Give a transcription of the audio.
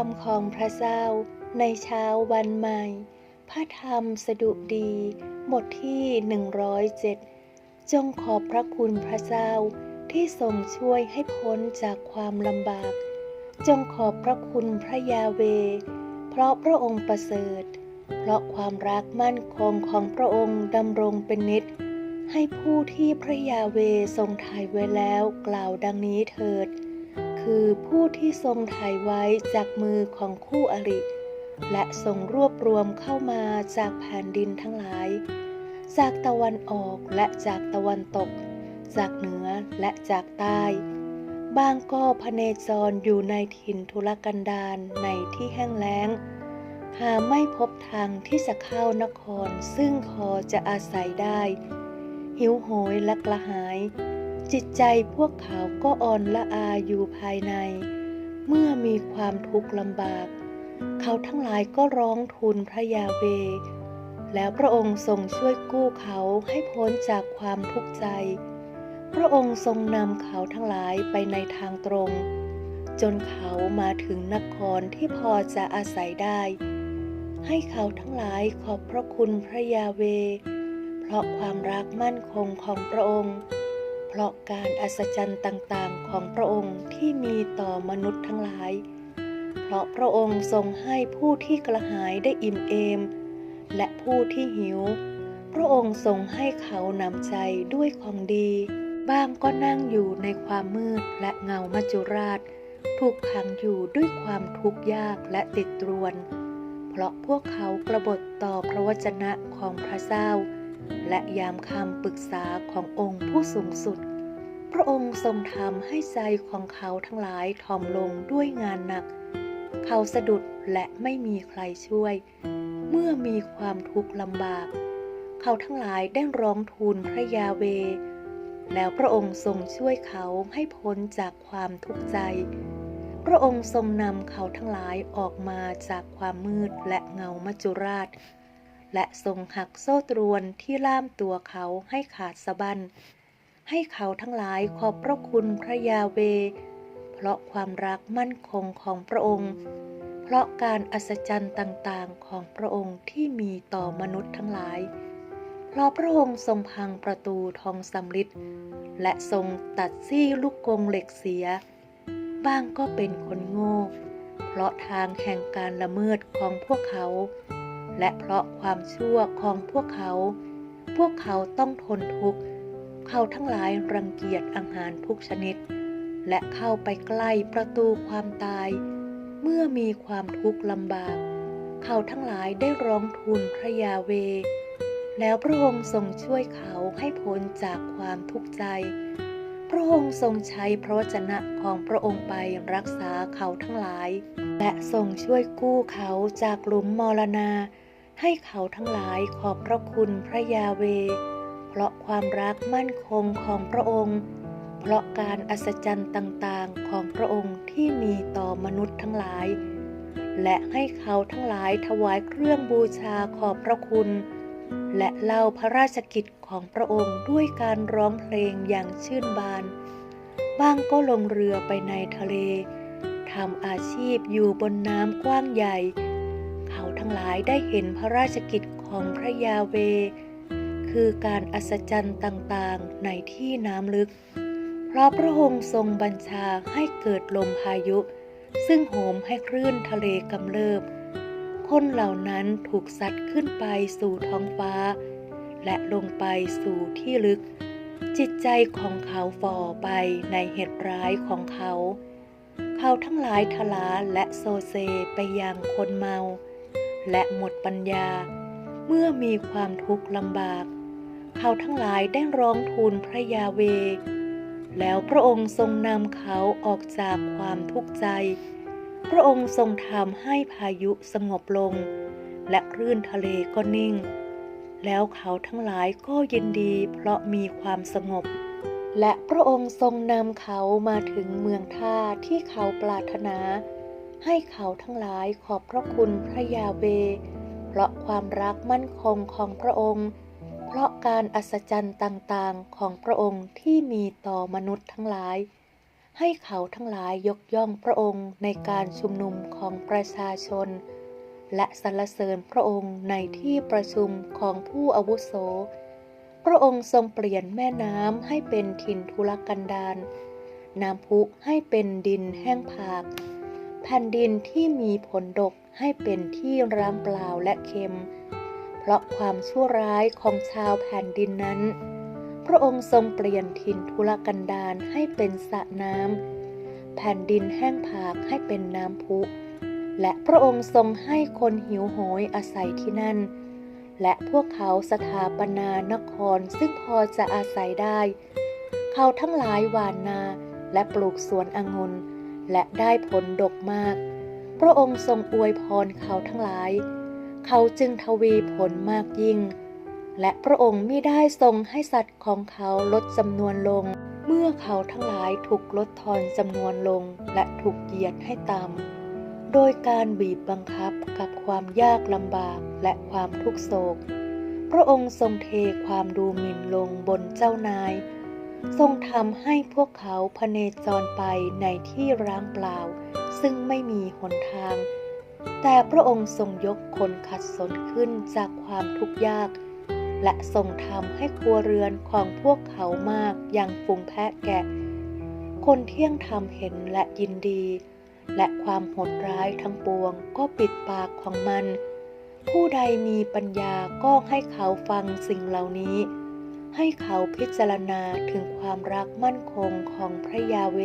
รมของพระเจ้าในเช้าวันใหม่ พระธรรมสดุดี บทที่ 107 จงขอบพระคุณพระเจ้าที่ทรงช่วยให้พ้นจากความลำบาก จงขอบพระคุณพระยาเว เพราะพระองค์ประเสริฐ เพราะความรักมั่นคงของพระองค์ดำรงเป็นนิจให้ผู้ที่พระยาเวทรงถ่ายไว้แล้วกล่าวดังนี้เถิด คือผู้ที่ทรงถ่ายไว้จากมือของคู่อริ และทรงรวบรวมเข้ามาจากแผ่นดินทั้งหลาย จากตะวันออกและจากตะวันตก จากเหนือและจากใต้บางก็พเนจรอยู่ในถิ่นทุรกันดารในที่แห้งแล้ง หาไม่พบทางที่จะเข้านครซึ่งคอจะอาศัยได้ หิวโหยและกระหาย จิตใจพวกเขาก็อ่อนละอาอยู่ภายใน เมื่อมีความทุกข์ลำบาก เขาทั้งหลายก็ร้องทูลพระยาเว แล้วพระองค์ทรงช่วยกู้เขาให้พ้นจากความทุกข์ใจ พระองค์ทรงนำเขาทั้งหลายไปในทางตรง จนเขามาถึงนครที่พอจะอาศัยได้ ให้เขาทั้งหลายขอบพระคุณพระยาเว เพราะความรักมั่นคงของพระองค์ เพราะการอัศจรรย์ต่างๆของพระองค์ที่มีต่อมนุษย์ทั้งหลาย เพราะพระองค์ทรงให้ผู้ที่กระหายได้อิ่มเอม และผู้ที่หิว พระองค์ทรงให้เขานำใจด้วยของดี บ้างก็นั่งอยู่ในความมืดและเงามัจจุราช ถูกขังอยู่ด้วยความทุกข์ยากและติดตรวน เพราะพวกเขากระบฏต่อพระวจนะของพระเจ้า และยามคำปรึกษาขององค์ผู้สูงสุด พระองค์ทรงทำให้ใจของเขาทั้งหลายถ่อมลงด้วยงานหนัก เขาสะดุดและไม่มีใครช่วย เมื่อมีความทุกข์ลำบาก เขาทั้งหลายได้ร้องทูลพระยาเว แล้วพระองค์ทรงช่วยเขาให้พ้นจากความทุกข์ใจ พระองค์ทรงนำเขาทั้งหลายออกมาจากความมืดและเงามัจจุราช และทรงหักโซ่ตรวนที่ล่ามตัวเขาให้ขาดสะบั้นให้เขาทั้งหลายขอบพระคุณพระยาเว เพราะความรักมั่นคงของพระองค์ เพราะการอัศจรรย์ต่างๆของพระองค์ที่มีต่อมนุษย์ทั้งหลาย เพราะพระองค์ทรงพังประตูทองสำริดและทรงตัดซี่ลูกกงเหล็กเสีย บ้างก็เป็นคนโง่ เพราะทางแห่งการละเมิดของพวกเขา และเพราะความชั่วของพวกเขา พวกเขาต้องทนทุกข์ เขาทั้งหลายรังเกียจอาหารทุกชนิด และเข้าไปใกล้ประตูความตาย เมื่อมีความทุกข์ลำบาก เขาทั้งหลายได้ร้องทูลพระยาเว แล้วพระองค์ทรงช่วยเขาให้พ้นจากความทุกข์ใจ พระองค์ทรงใช้พระวจนะของพระองค์ไปรักษาเขาทั้งหลายและทรงช่วยกู้เขาจากหลุมมรณา ให้เขาทั้งหลายขอบพระคุณพระยาเว เพราะความรักมั่นคงของพระองค์ เพราะการอัศจรรย์ต่างๆของพระองค์ที่มีต่อมนุษย์ทั้งหลาย และให้เขาทั้งหลายถวายเครื่องบูชาขอบพระคุณ และเล่าพระราชกิจของพระองค์ด้วยการร้องเพลงอย่างชื่นบาน บ้างก็ลงเรือไปในทะเลทำอาชีพอยู่บนน้ำกว้างใหญ่ ทั้งหลายได้เห็นพระราชกิจของพระยาเว คือการอัศจรรย์ต่างๆในที่น้ำลึก เพราะพระองค์ทรงบัญชาให้เกิดลมพายุ ซึ่งโหมให้คลื่นทะเลกำเริบ คนเหล่านั้นถูกซัดขึ้นไปสู่ท้องฟ้า และลงไปสู่ที่ลึก จิตใจของเขาฝ่อไปในเหตุร้ายของเขาเขาทั้งหลายทลาและโซเซไปยังคนเมา และหมดปัญญา เมื่อมีความทุกข์ลำบาก เขาทั้งหลายได้ร้องทูลพระยาเว แล้วพระองค์ทรงนำเขาออกจากความทุกข์ใจ พระองค์ทรงทำให้พายุสงบลง และคลื่นทะเลก็นิ่ง แล้วเขาทั้งหลายก็ยินดีเพราะมีความสงบและพระองค์ทรงนำเขามาถึงเมืองท่าที่เขาปรารถนา ให้เขาทั้งหลายขอบพระคุณพระยาเว เพราะความรักมั่นคงของพระองค์ เพราะการอัศจรรย์ต่างๆของพระองค์ที่มีต่อมนุษย์ทั้งหลาย ให้เขาทั้งหลายยกย่องพระองค์ในการชุมนุมของประชาชน และสรรเสริญพระองค์ในที่ประชุมของผู้อาวุโส พระองค์ทรงเปลี่ยนแม่น้ำให้เป็นถิ่นทุรกันดารน้ำพุให้เป็นดินแห้งผาก แผ่นดินที่มีผลดกให้เป็นที่ร้างเปล่าและเค็ม เพราะความชั่วร้ายของชาวแผ่นดินนั้น พระองค์ทรงเปลี่ยนถิ่นทุรกันดารให้เป็นสระน้ำแผ่นดินแห้งผากให้เป็นน้ำพุ และพระองค์ทรงให้คนหิวโหยอาศัยที่นั่น และพวกเขาสถาปนานครซึ่งพอจะอาศัยได้ เขาทั้งหลายหวานนาและปลูกสวนองุ่น และได้ผลดกมาก พระองค์ทรงอวยพรเขาทั้งหลาย เขาจึงทวีผลมากยิ่ง และพระองค์ไม่ได้ทรงให้สัตว์ของเขาลดจำนวนลง เมื่อเขาทั้งหลายถูกลดทอนจำนวนลงและถูกเหยียดให้ต่ำโดยการบีบบังคับกับความยากลำบากและความทุกโศก พระองค์ทรงเทความดูหมิ่นลงบนเจ้านาย ทรงทำให้พวกเขาพเนจรไปในที่ร้างเปล่า ซึ่งไม่มีหนทาง แต่พระองค์ทรงยกคนขัดสนขึ้นจากความทุกข์ยาก และทรงทำให้ครัวเรือนของพวกเขามากอย่างฝูงแพะแกะ คนเที่ยงธรรมเห็นและยินดี และความโหดร้ายทั้งปวงก็ปิดปากของมัน ผู้ใดมีปัญญาก็ให้เขาฟังสิ่งเหล่านี้ ให้เขาพิจารณาถึงความรักมั่นคงของพระยาเว